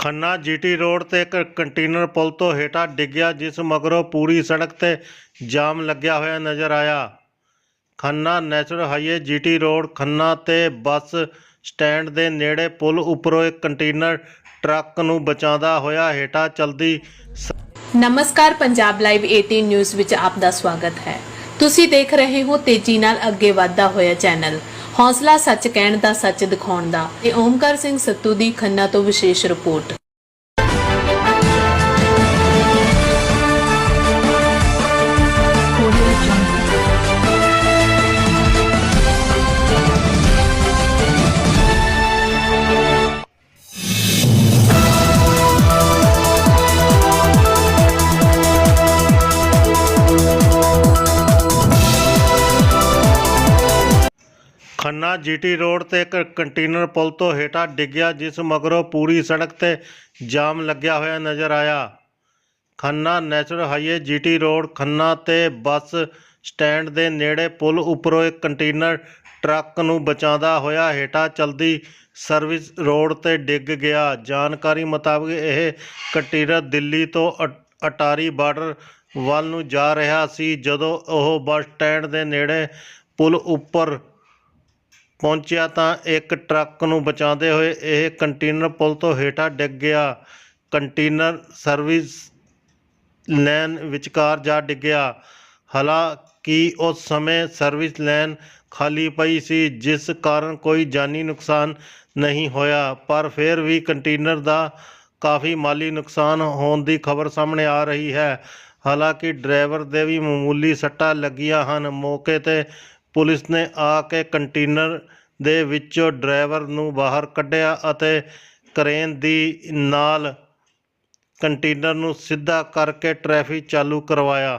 Khanna GT road ਤੇ ਇੱਕ container ਪੁਲ ਤੋਂ ਹੇਠਾਂ ਡਿੱਗਿਆ, ਜਿਸ ਮਗਰੋਂ ਪੂਰੀ ਸੜਕ ਤੇ ਜਾਮ ਲੱਗਿਆ ਹੋਇਆ ਨਜ਼ਰ ਆਇਆ। Khanna national highway GT road, Khanna ਤੇ ਬੱਸ ਸਟੈਂਡ ਦੇ ਨੇੜੇ ਪੁਲ ਉੱਪਰੋਂ ਇੱਕ ਕੰਟੇਨਰ ਟਰੱਕ ਨੂੰ ਬਚਾਉਂਦਾ ਹੋਇਆ ਹੇਠਾਂ ਚਲਦੀ ਨਮਸਕਾਰ, ਪੰਜਾਬ ਲਾਈਵ 18 ਨਿਊਜ਼ ਵਿੱਚ ਆਪ ਦਾ ਸਵਾਗਤ ਹੈ। ਤੁਸੀਂ ਦੇਖ ਰਹੇ ਹੋ ਤੇਜ਼ੀ ਨਾਲ ਅੱਗੇ ਵਧਦਾ ਹੋਇਆ ਚੈਨਲ। ਹੌਸਲਾ ਸੱਚ ਕਹਿਣ ਦਾ, ਸੱਚ ਦਿਖਾਉਣ ਦਾ। ਇਹ ਓਮਕਾਰ ਸਿੰਘ ਸੱਤੂ ਦੀ ਖੰਨਾ ਤੋਂ ਵਿਸ਼ੇਸ਼ ਰਿਪੋਰਟ। ਖੰਨਾ ਜੀਟੀ ਰੋਡ ਤੇ ਇੱਕ ਕੰਟੇਨਰ ਪੁਲ ਤੋਂ ਹੇਠਾਂ ਡਿੱਗਿਆ, ਜਿਸ ਮਗਰੋਂ ਪੂਰੀ ਸੜਕ ਤੇ ਜਾਮ ਲੱਗਿਆ ਹੋਇਆ ਨਜ਼ਰ ਆਇਆ। Khanna national highway GT road, Khanna ਤੇ ਬੱਸ ਸਟੈਂਡ ਦੇ ਨੇੜੇ ਪੁਲ ਉੱਪਰੋਂ ਇੱਕ ਕੰਟੇਨਰ ਟਰੱਕ ਨੂੰ ਬਚਾਉਂਦਾ ਹੋਇਆ ਹੇਠਾਂ ਚਲਦੀ ਸਰਵਿਸ ਰੋਡ ਤੇ ਡਿੱਗ ਗਿਆ। ਜਾਣਕਾਰੀ ਮੁਤਾਬਕ ਇਹ ਕੰਟੇਨਰ ਦਿੱਲੀ ਤੋਂ ਅਟ- ਅਟਾਰੀ ਬਾਰਡਰ ਵੱਲ ਨੂੰ ਜਾ ਰਿਹਾ ਸੀ, ਜਦੋਂ ਉਹ ਬੱਸ ਸਟੈਂਡ ਦੇ ਨੇੜੇ ਪੁਲ ਉੱਪਰ ਪਹੁੰਚਿਆ ਤਾਂ ਇੱਕ ਟਰੱਕ ਨੂੰ ਬਚਾਉਂਦੇ ਹੋਏ ਇਹ ਕੰਟੇਨਰ ਪੁਲ ਤੋਂ ਹੇਠਾਂ ਡਿੱਗ ਗਿਆ। ਕੰਟੇਨਰ ਸਰਵਿਸ ਲੈਨ ਵਿਚਕਾਰ ਜਾ ਡਿੱਗਿਆ। ਹਾਲਾਂਕਿ ਉਸ ਸਮੇਂ ਸਰਵਿਸ ਲੈਨ ਖਾਲੀ ਪਈ ਸੀ, ਜਿਸ ਕਾਰਨ ਕੋਈ ਜਾਨੀ ਨੁਕਸਾਨ ਨਹੀਂ ਹੋਇਆ, ਪਰ ਫਿਰ ਵੀ ਕੰਟੇਨਰ ਦਾ ਕਾਫੀ ਮਾਲੀ ਨੁਕਸਾਨ ਹੋਣ ਦੀ ਖਬਰ ਸਾਹਮਣੇ ਆ ਰਹੀ ਹੈ। ਹਾਲਾਂਕਿ ਡਰਾਈਵਰ ਦੇ ਵੀ ਮਾਮੂਲੀ ਸੱਟਾਂ ਲੱਗੀਆਂ ਹਨ। ਮੌਕੇ ਤੇ ਪੁਲਿਸ ਨੇ ਆ ਕੇ ਕੰਟੇਨਰ ਦੇ ਵਿੱਚੋਂ ਡਰਾਈਵਰ ਨੂੰ ਬਾਹਰ ਕੱਢਿਆ ਅਤੇ ਕਰੇਨ ਦੀ ਨਾਲ ਕੰਟੇਨਰ ਨੂੰ ਸਿੱਧਾ ਕਰਕੇ ਟ੍ਰੈਫਿਕ ਚਾਲੂ ਕਰਵਾਇਆ।